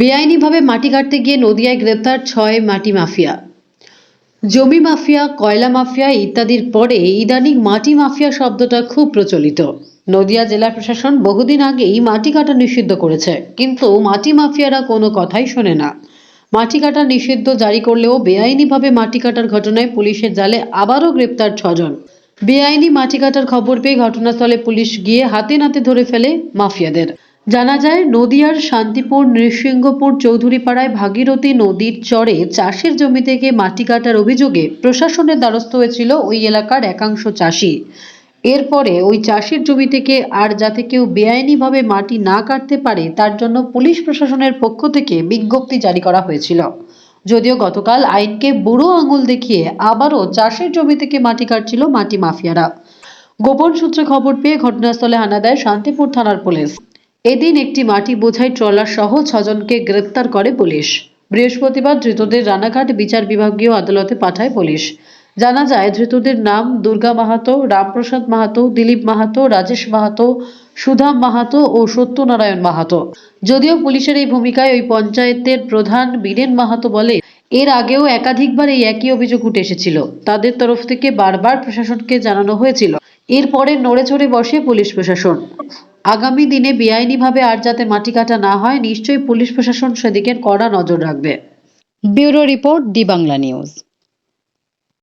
বেআইনিভাবে মাটি কাটতে গিয়ে নদিয়ায় গ্রেপ্তার ছয় মাটি মাফিয়া। জমি মাফিয়া, কয়লা মাফিয়া ইত্যাদির পরে ইদানিং মাটি মাফিয়া শব্দটা খুব প্রচলিত। নদিয়া জেলা প্রশাসন বহুদিন আগেই মাটি কাটা নিষিদ্ধ করেছে, কিন্তু মাটি মাফিয়ারা কোনো কথাই শোনে না। মাটি কাটা নিষিদ্ধ জারি করলেও বেআইনিভাবে মাটি কাটার ঘটনায় পুলিশের জালে আবারও গ্রেপ্তার ছজন। বেআইনি মাটি কাটার খবর পেয়ে ঘটনাস্থলে পুলিশ গিয়ে হাতে নাতে ধরে ফেলে মাফিয়াদের। জানা যায়, নদিয়ার শান্তিপুর, নৃসিংহপুর, চৌধুরীপাড়ায় ভাগীরথী নদীর চরে চাষের জমি থেকে মাটি কাটার অভিযোগে প্রশাসনের দ্বারস্থ হয়েছিল ওই এলাকার একাংশ চাষি। এরপরে ওই চাষের জমি থেকে আর যাতে কেউ বেআইনিভাবে মাটি না কাটতে পারে, তার জন্য পুলিশ প্রশাসনের পক্ষ থেকে বিজ্ঞপ্তি জারি করা হয়েছিল। যদিও গতকাল আইনকে বুড়ো আঙুল দেখিয়ে আবারও চাষের জমি থেকে মাটি কাটছিল মাটি মাফিয়ারা। গোপন সূত্রে খবর পেয়ে ঘটনাস্থলে হানা দেয় শান্তিপুর থানার পুলিশ। এদিন একটি মাটি বোঝাই ট্রলার সহ ছজনকে গ্রেপ্তার করে পুলিশ। বৃহস্পতিবার ধৃতদের রানাঘাট বিচার বিভাগীয় আদালতে পাঠায় পুলিশ। জানা যায়, ধৃতদের নাম দুর্গা মাহাতো, রামপ্রসাদ মাহাতো, দিলীপ মাহাতো, রাজেশ মাহাতো, সুধাম মাহাতো ও সত্যনারায়ণ মাহাতো। যদিও পুলিশের এই ভূমিকায় ওই পঞ্চায়েতের প্রধান বীরেন মাহাতো বলে, এর আগেও একাধিকবার এই একই অভিযোগ উঠে এসেছিল। তাদের তরফ থেকে বারবার প্রশাসনকে জানানো হয়েছিল। এরপরে নড়ে চড়ে বসে পুলিশ প্রশাসন। আগামী দিনে বেআইনিভাবে আর যাতে মাটি কাটা না হয়, নিশ্চয়ই পুলিশ প্রশাসন সেদিকে কড়া নজর রাখবে। Bureau report the Bangla news.